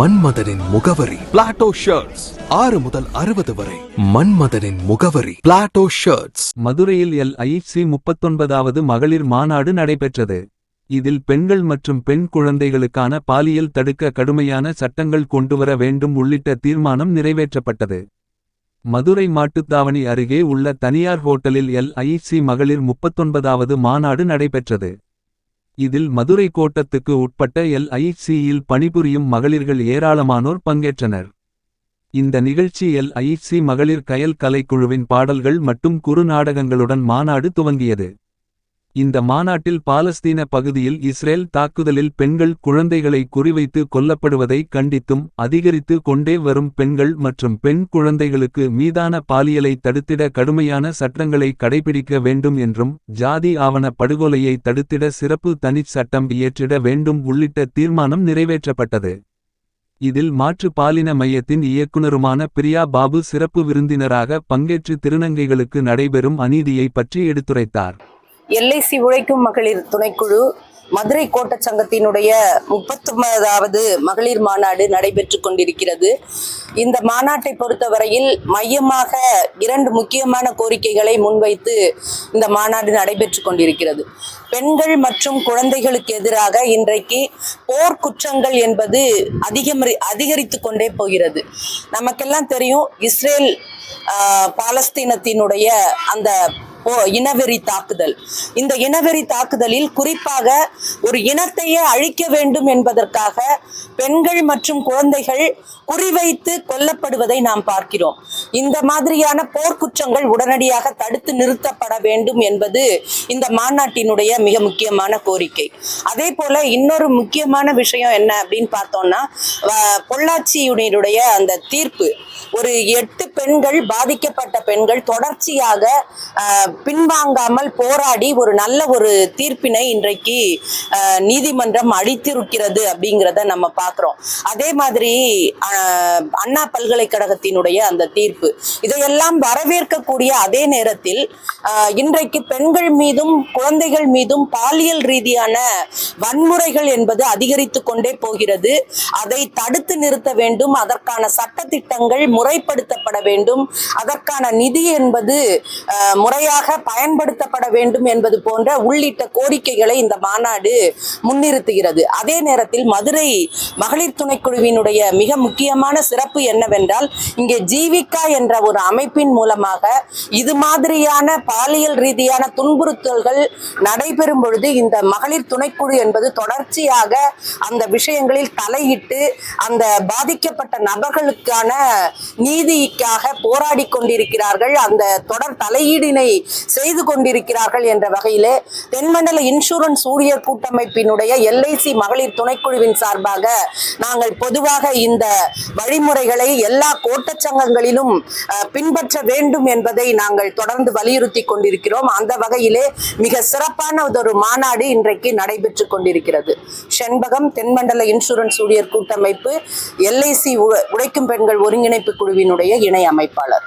மன்மதனின் முகவரி. Plato shirts ஆறு முதல் அறுபது வரை. மன்மதனின் முகவரி. பிளாட்டோ ஷர்ட்ஸ் மதுரையில் எல். ஐசி முப்பத்தொன்பதாவது மகளிர் மாநாடு நடைபெற்றது. இதில் பெண்கள் மற்றும் பெண் குழந்தைகளுக்கான பாலியல் தடுக்க கடுமையான சட்டங்கள் கொண்டுவர வேண்டும் உள்ளிட்ட தீர்மானம் நிறைவேற்றப்பட்டது. மதுரை மாட்டுத்தாவணி அருகே உள்ள தனியார் ஹோட்டலில் எல். ஐசி மகளிர் முப்பத்தொன்பதாவது மாநாடு நடைபெற்றது. இதில் மதுரை கோட்டத்துக்கு உட்பட்ட எல் ஐசியில் பணிபுரியும் மகளிர்கள் ஏராளமானோர் பங்கேற்றனர். இந்த நிகழ்ச்சி எல் ஐசி மகளிர் கயல் கலைக்குழுவின் பாடல்கள் மற்றும் குறுநாடகங்களுடன் மாநாடு துவங்கியது. இந்த மாநாட்டில் பாலஸ்தீன பகுதியில் இஸ்ரேல் தாக்குதலில் பெண்கள் குழந்தைகளை குறிவைத்து கொல்லப்படுவதை கண்டித்தும் அதிகரித்து கொண்டே வரும் பெண்கள் மற்றும் பெண் குழந்தைகளுக்கு மீதான பாலியலை தடுத்திட கடுமையான சட்டங்களை கடைபிடிக்க வேண்டும் என்றும் ஜாதி ஆவண படுகொலையை தடுத்திட சிறப்பு தனிச் சட்டம் இயற்றிட வேண்டும் உள்ளிட்ட தீர்மானம் நிறைவேற்றப்பட்டது. இதில் மாற்று பாலின மையத்தின் இயக்குனருமான பிரியா பாபு சிறப்பு விருந்தினராக பங்கேற்று திருநங்கைகளுக்கு நடைபெறும் அநீதியை பற்றி எடுத்துரைத்தார். எல்ஐசி உழைக்கும் மகளிர் துணைக்குழு மதுரை கோட்ட சங்கத்தினுடைய முப்பத்தொன்பதாவது மகளிர் மாநாடு நடைபெற்று கொண்டிருக்கிறது. இந்த மாநாட்டை பொறுத்தவரையில் மையமாக இரண்டு முக்கியமான கோரிக்கைகளை முன்வைத்து இந்த மாநாடு நடைபெற்று கொண்டிருக்கிறது. பெண்கள் மற்றும் குழந்தைகளுக்கு எதிராக இன்றைக்கு போர்க்குற்றங்கள் என்பது அதிகமரி அதிகரித்து கொண்டே போகிறது. நமக்கெல்லாம் தெரியும் இஸ்ரேல் பாலஸ்தீனத்தினுடைய அந்த இனவெறி தாக்குதல். இந்த இனவெறி தாக்குதலில் குறிப்பாக ஒரு இனத்தையே அழிக்க வேண்டும் என்பதற்காக பெண்கள் மற்றும் குழந்தைகள் குறிவைத்து கொல்லப்படுவதை நாம் பார்க்கிறோம். இந்த மாதிரியான போர்க்குற்றங்கள் உடனடியாக தடுத்து நிறுத்தப்பட வேண்டும் என்பது இந்த மாநாட்டினுடைய மிக முக்கியமான கோரிக்கை. அதே போல இன்னொரு முக்கியமான விஷயம் என்ன அப்படின்னு பார்த்தோம்னா பொள்ளாச்சியுடைய அந்த தீர்ப்பு. ஒரு எட்டு பெண்கள் பாதிக்கப்பட்ட பெண்கள் தொடர்ச்சியாக பின்வாங்காமல் போராடி ஒரு நல்ல ஒரு தீர்ப்பினை இன்றைக்கு நீதிமன்றம் அளித்திருக்கிறது அப்படிங்கிறத நம்ம பார்க்கிறோம். அதே மாதிரி அண்ணா பல்கலைக்கழகத்தினுடைய அந்த தீர்ப்பு. இதையெல்லாம் வரவேற்கக்கூடிய அதே நேரத்தில் இன்றைக்கு பெண்கள் மீதும் குழந்தைகள் மீதும் பாலியல் ரீதியான வன்முறைகள் என்பது அதிகரித்து கொண்டே போகிறது. அதை தடுத்து நிறுத்த வேண்டும். அதற்கான சட்டத்திட்டங்கள் முறைப்படுத்தப்பட வேண்டும். அதற்கான நிதி என்பது முறையாக பயன்படுத்தப்பட வேண்டும் என்பது போன்ற உள்ளிட்ட கோரிக்கைகளை இந்த மாநாடு முன்னிறுத்துகிறது. அதே நேரத்தில் மதுரை மகளிர் துணைக்குழுவினுடைய மிக முக்கியமான சிறப்பு என்னவென்றால் இங்கே ஜீவிகா என்ற ஒரு அமைப்பின் மூலமாக இது மாதிரியான பாலியல் ரீதியான துன்புறுத்தல்கள் நடைபெறும் பொழுது இந்த மகளிர் துணைக்குழு என்பது தொடர்ச்சியாக அந்த விஷயங்களில் தலையிட்டு அந்த பாதிக்கப்பட்ட நபர்களுக்கான நீதிக்காக போராடி கொண்டிருக்கிறார்கள். அந்த தொடர் தலையீடினை செய்து கொண்டிருக்கிறார்கள் என்ற வகையிலே தென்மண்டல இன்சூரன்ஸ் ஊழியர் கூட்டமைப்பினுடைய எல்ஐசி மகளிர் துணைக்குழுவின் சார்பாக நாங்கள் பொதுவாக இந்த வழிமுறைகளை எல்லா கோட்டச் சங்கங்களிலும் பின்பற்ற வேண்டும் என்பதை நாங்கள் தொடர்ந்து வலியுறுத்தி கொண்டிருக்கிறோம் அந்த வகையிலே மிக சிறப்பான ஒரு மாநாடு இன்றைக்கு நடைபெற்று கொண்டிருக்கிறது செண்பகம் தென்மண்டல இன்சூரன்ஸ் ஊழியர் கூட்டமைப்பு எல்ஐசி உழைக்கும் பெண்கள் ஒருங்கிணைப்பு குழுவினுடைய இணை அமைப்பாளர்